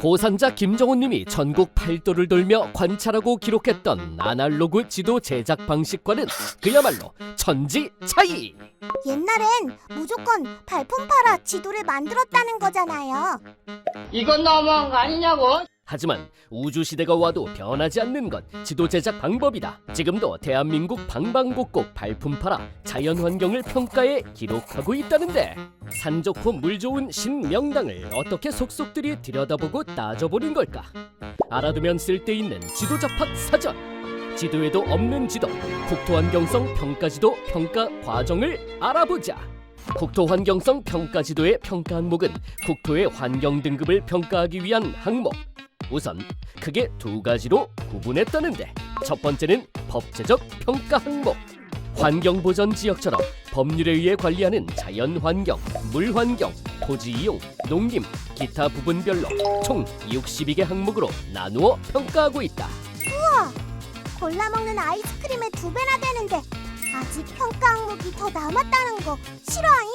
고산자 김정훈님이 전국 팔도를 돌며 관찰하고 기록했던 아날로그 지도 제작 방식과는 그야말로 천지 차이. 옛날엔 무조건 발품 팔아 지도를 만들었다는 거잖아요. 이건 너무한 거 아니냐고? 하지만 우주 시대가 와도 변하지 않는 건 지도 제작 방법이다. 지금도 대한민국 방방곡곡 발품 팔아 자연 환경을 평가해 기록하고 있다는데 산 좋고 물 좋은 신명당을 어떻게 속속들이 들여다보고 따져보는 걸까? 알아두면 쓸데있는 지도 잡학 사전. 지도에도 없는 지도, 국토환경성 평가지도 평가 과정을 알아보자. 국토환경성 평가지도의 평가 항목은 국토의 환경 등급을 평가하기 위한 항목. 우선 크게 두 가지로 구분했다는데 첫 번째는 법제적 평가 항목. 환경 보전 지역처럼 법률에 의해 관리하는 자연 환경, 물 환경, 토지 이용, 농림, 기타 부분별로 총 62개 항목으로 나누어 평가하고 있다. 골라 먹는 아이스크림의 두 배나 되는데 아직 평가 항목이 더 남았다는 거 실화임?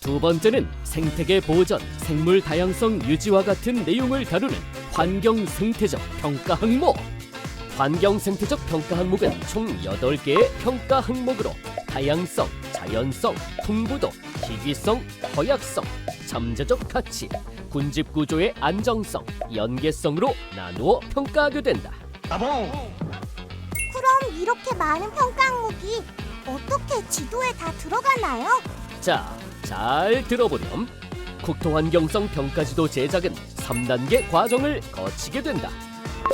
두 번째는 생태계 보전, 생물 다양성 유지와 같은 내용을 다루는 환경 생태적 평가 항목. 환경 생태적 평가 항목은 총 8개의 평가 항목으로 다양성, 자연성, 풍부도, 희귀성, 허약성, 잠재적 가치, 군집 구조의 안정성, 연계성으로 나누어 평가하게 된다. 그럼 이렇게 많은 평가 항목이 어떻게 지도에 다 들어가나요? 자, 잘 들어보렴. 국토환경성 평가지도 제작은 3단계 과정을 거치게 된다.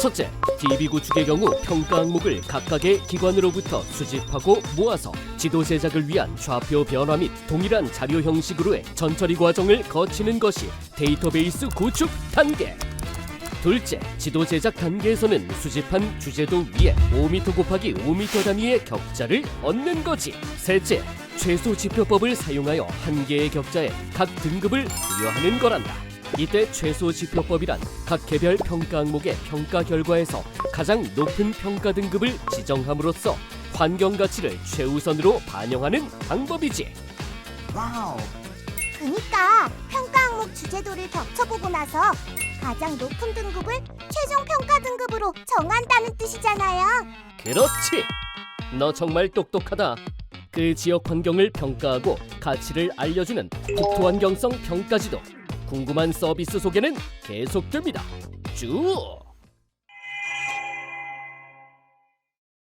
첫째, DB 구축의 경우 평가 항목을 각각의 기관으로부터 수집하고 모아서 지도 제작을 위한 좌표 변화 및 동일한 자료 형식으로의 전처리 과정을 거치는 것이 데이터베이스 구축 단계. 둘째, 지도 제작 단계에서는 수집한 주제도 위에 5m 곱하기 5m 단위의 격자를 얻는 거지. 셋째, 최소 지표법을 사용하여 한 개의 격자에 각 등급을 부여하는 거란다. 이때 최소 지표법이란 각 개별 평가 항목의 평가 결과에서 가장 높은 평가 등급을 지정함으로써 환경 가치를 최우선으로 반영하는 방법이지. 그니까 평가 항목 주제도를 겹쳐보고 나서 가장 높은 등급을 최종 평가 등급으로 정한다는 뜻이잖아요. 그렇지. 너 정말 똑똑하다. 그 지역 환경을 평가하고 가치를 알려주는 국토환경성 평가지도. 궁금한 서비스 소개는 계속됩니다. 쭉.